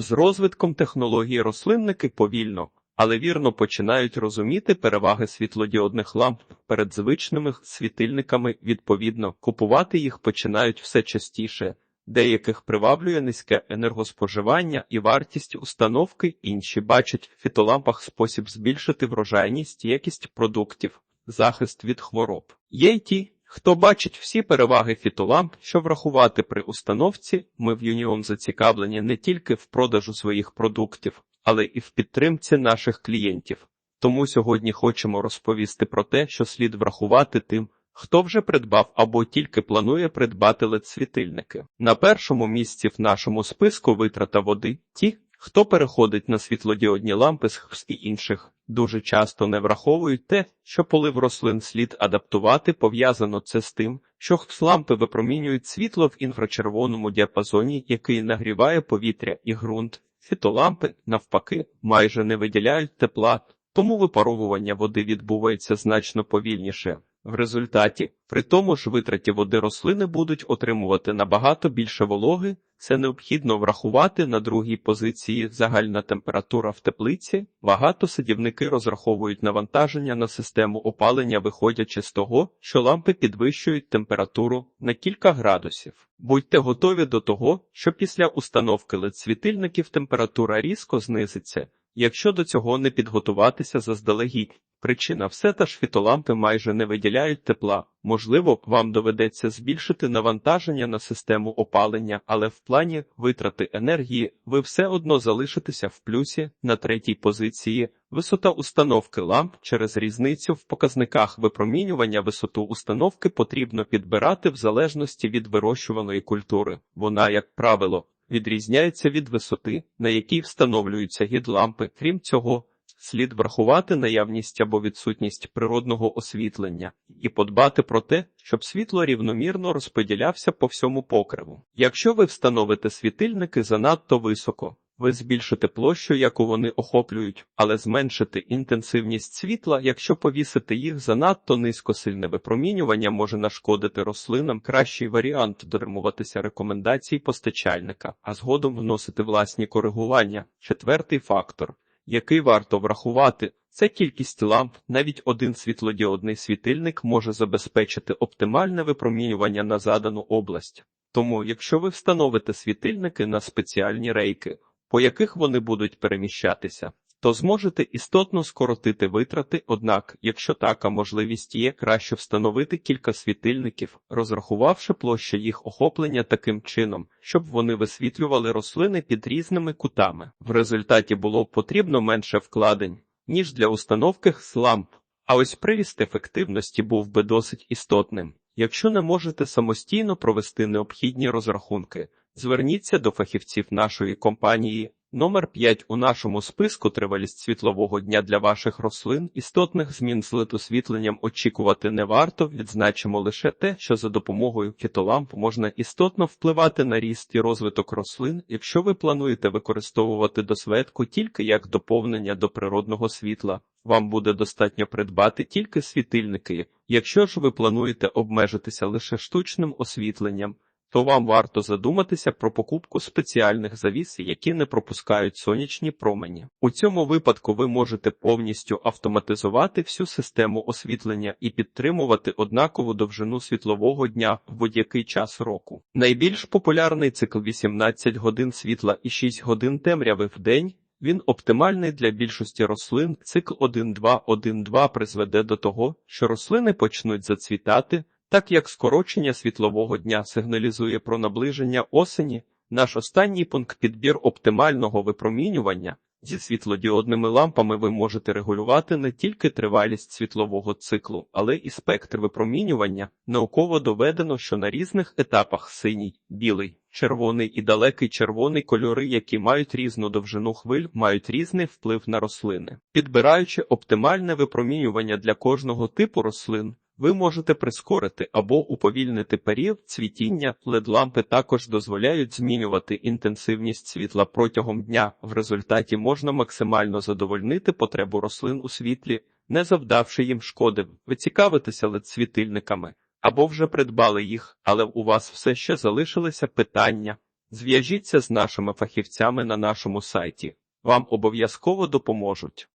З розвитком технологій рослинники повільно, але вірно починають розуміти переваги світлодіодних ламп перед звичними світильниками. Відповідно, купувати їх починають все частіше. Деяких приваблює низьке енергоспоживання і вартість установки, інші бачать в фітолампах спосіб збільшити врожайність, якість продуктів, захист від хвороб. Є й ті, хто бачить всі переваги фітоламп, що врахувати при установці, ми в Юніон зацікавлені не тільки в продажу своїх продуктів, але і в підтримці наших клієнтів. Тому сьогодні хочемо розповісти про те, що слід врахувати тим, хто вже придбав або тільки планує придбати LED-світильники. На першому місці в нашому списку витрата води ті, хто переходить на світлодіодні лампи з і інших, дуже часто не враховують те, що полив рослин слід адаптувати, пов'язано це з тим, що ХС-лампи випромінюють світло в інфрачервоному діапазоні, який нагріває повітря і ґрунт. Фітолампи, навпаки, майже не виділяють тепла, тому випаровування води відбувається значно повільніше. В результаті, при тому ж витраті води рослини будуть отримувати набагато більше вологи, це необхідно врахувати на другій позиції загальна температура в теплиці. Багато садівники розраховують навантаження на систему опалення, виходячи з того, що лампи підвищують температуру на кілька градусів. Будьте готові до того, що після установки LED-світильників температура різко знизиться, якщо до цього не підготуватися заздалегідь. Причина все та ж фітолампи майже не виділяють тепла. Можливо, вам доведеться збільшити навантаження на систему опалення, але в плані витрати енергії ви все одно залишитеся в плюсі на третій позиції. Висота установки ламп через різницю в показниках випромінювання висоту установки потрібно підбирати в залежності від вирощуваної культури. Вона, як правило, відрізняється від висоти, на якій встановлюються гідлампи. Крім цього, слід врахувати наявність або відсутність природного освітлення і подбати про те, щоб світло рівномірно розподілявся по всьому покриву. Якщо ви встановите світильники занадто високо, ви збільшите площу, яку вони охоплюють, але зменшите інтенсивність світла, якщо повісити їх занадто низько сильне випромінювання може нашкодити рослинам. Кращий варіант дотримуватися рекомендацій постачальника, а згодом вносити власні коригування. Четвертий фактор який варто врахувати, це кількість ламп, навіть один світлодіодний світильник може забезпечити оптимальне випромінювання на задану область. Тому, якщо ви встановите світильники на спеціальні рейки, по яких вони будуть переміщатися, то зможете істотно скоротити витрати, однак, якщо така можливість є, краще встановити кілька світильників, розрахувавши площу їх охоплення таким чином, щоб вони висвітлювали рослини під різними кутами. В результаті було б потрібно менше вкладень, ніж для установки ламп, а ось приріст ефективності був би досить істотним. Якщо не можете самостійно провести необхідні розрахунки, зверніться до фахівців нашої компанії. Номер 5 у нашому списку тривалість світлового дня для ваших рослин істотних змін з литосвітленням очікувати не варто. Відзначимо лише те, що за допомогою фітоламп можна істотно впливати на ріст і розвиток рослин, якщо ви плануєте використовувати досветку тільки як доповнення до природного світла. Вам буде достатньо придбати тільки світильники. Якщо ж ви плануєте обмежитися лише штучним освітленням то вам варто задуматися про покупку спеціальних завіс, які не пропускають сонячні промені. У цьому випадку ви можете повністю автоматизувати всю систему освітлення і підтримувати однакову довжину світлового дня в будь-який час року. Найбільш популярний цикл 18 годин світла і 6 годин темряви в день. Він оптимальний для більшості рослин. Цикл 1-2-1-2 призведе до того, що рослини почнуть зацвітати. Так як скорочення світлового дня сигналізує про наближення осені, наш останній пункт підбір оптимального випромінювання зі світлодіодними лампами ви можете регулювати не тільки тривалість світлового циклу, але і спектр випромінювання. Науково доведено, що на різних етапах синій, білий, червоний і далекий червоний кольори, які мають різну довжину хвиль, мають різний вплив на рослини. Підбираючи оптимальне випромінювання для кожного типу рослин. Ви можете прискорити або уповільнити період цвітіння. LED-лампи також дозволяють змінювати інтенсивність світла протягом дня. В результаті можна максимально задовольнити потребу рослин у світлі, не завдавши їм шкоди. Ви цікавитеся LED-світильниками або вже придбали їх, але у вас все ще залишилися питання. Зв'яжіться з нашими фахівцями на нашому сайті. Вам обов'язково допоможуть.